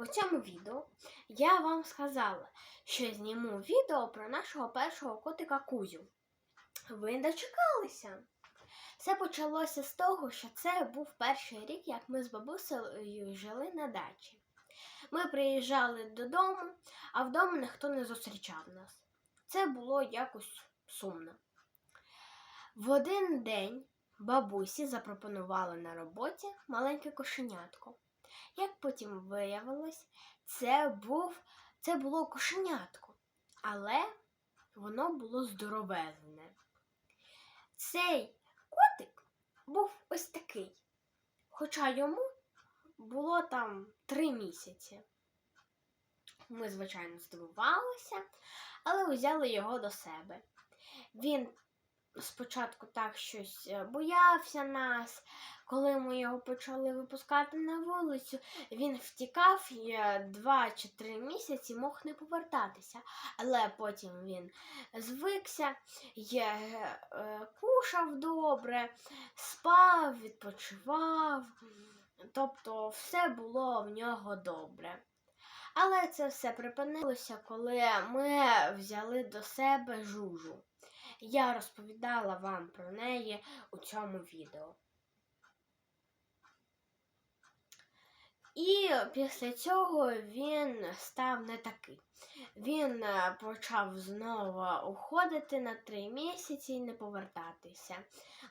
У цьому відео я вам сказала, що зніму відео про нашого першого котика Кузю. Ви дочекалися. Все почалося з того, що це був перший рік, як ми з бабусею жили на дачі. Ми приїжджали додому, а вдома ніхто не зустрічав нас. Це було якось сумно. В один день бабусі запропонували на роботі маленьке кошенятко. Як потім виявилось, це, був, це було кошенятко, але воно було здоровезне. Цей котик був ось такий, хоча йому було там три місяці. Ми, звичайно, здивувалися, але взяли його до себе. Він спочатку так щось е, боявся нас. Коли ми його почали випускати на вулицю, він втікав два чи три місяці мог не повертатися. Але потім він звикся, е, е, кушав добре, спав, відпочивав. Тобто все було в нього добре. Але це все припинилося, коли ми взяли до себе жужу. Я розповідала вам про неї у цьому відео. І після цього він став не такий. Він е, почав знову уходити на три місяці і не повертатися.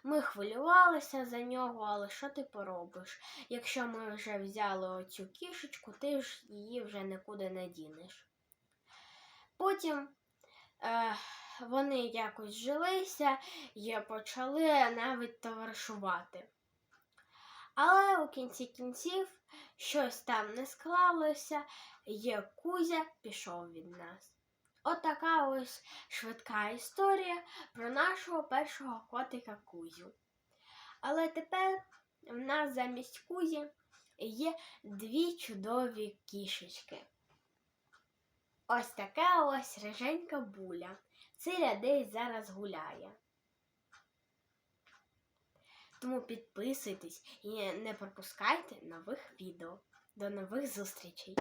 Ми хвилювалися за нього, але що ти поробиш? Якщо ми вже взяли оцю кішечку, ти ж її вже нікуди не дінеш. Потім е, вони якось жилися і почали навіть товаришувати. Але у кінці кінців щось там не склалося, і Кузя пішов від нас. Отака ось швидка історія про нашого першого котика Кузю. Але тепер в нас замість Кузі є дві чудові кішечки. Ось така ось риженька буля. Циля десь зараз гуляє. Тому підписуйтесь і не пропускайте нових відео. До нових зустрічей!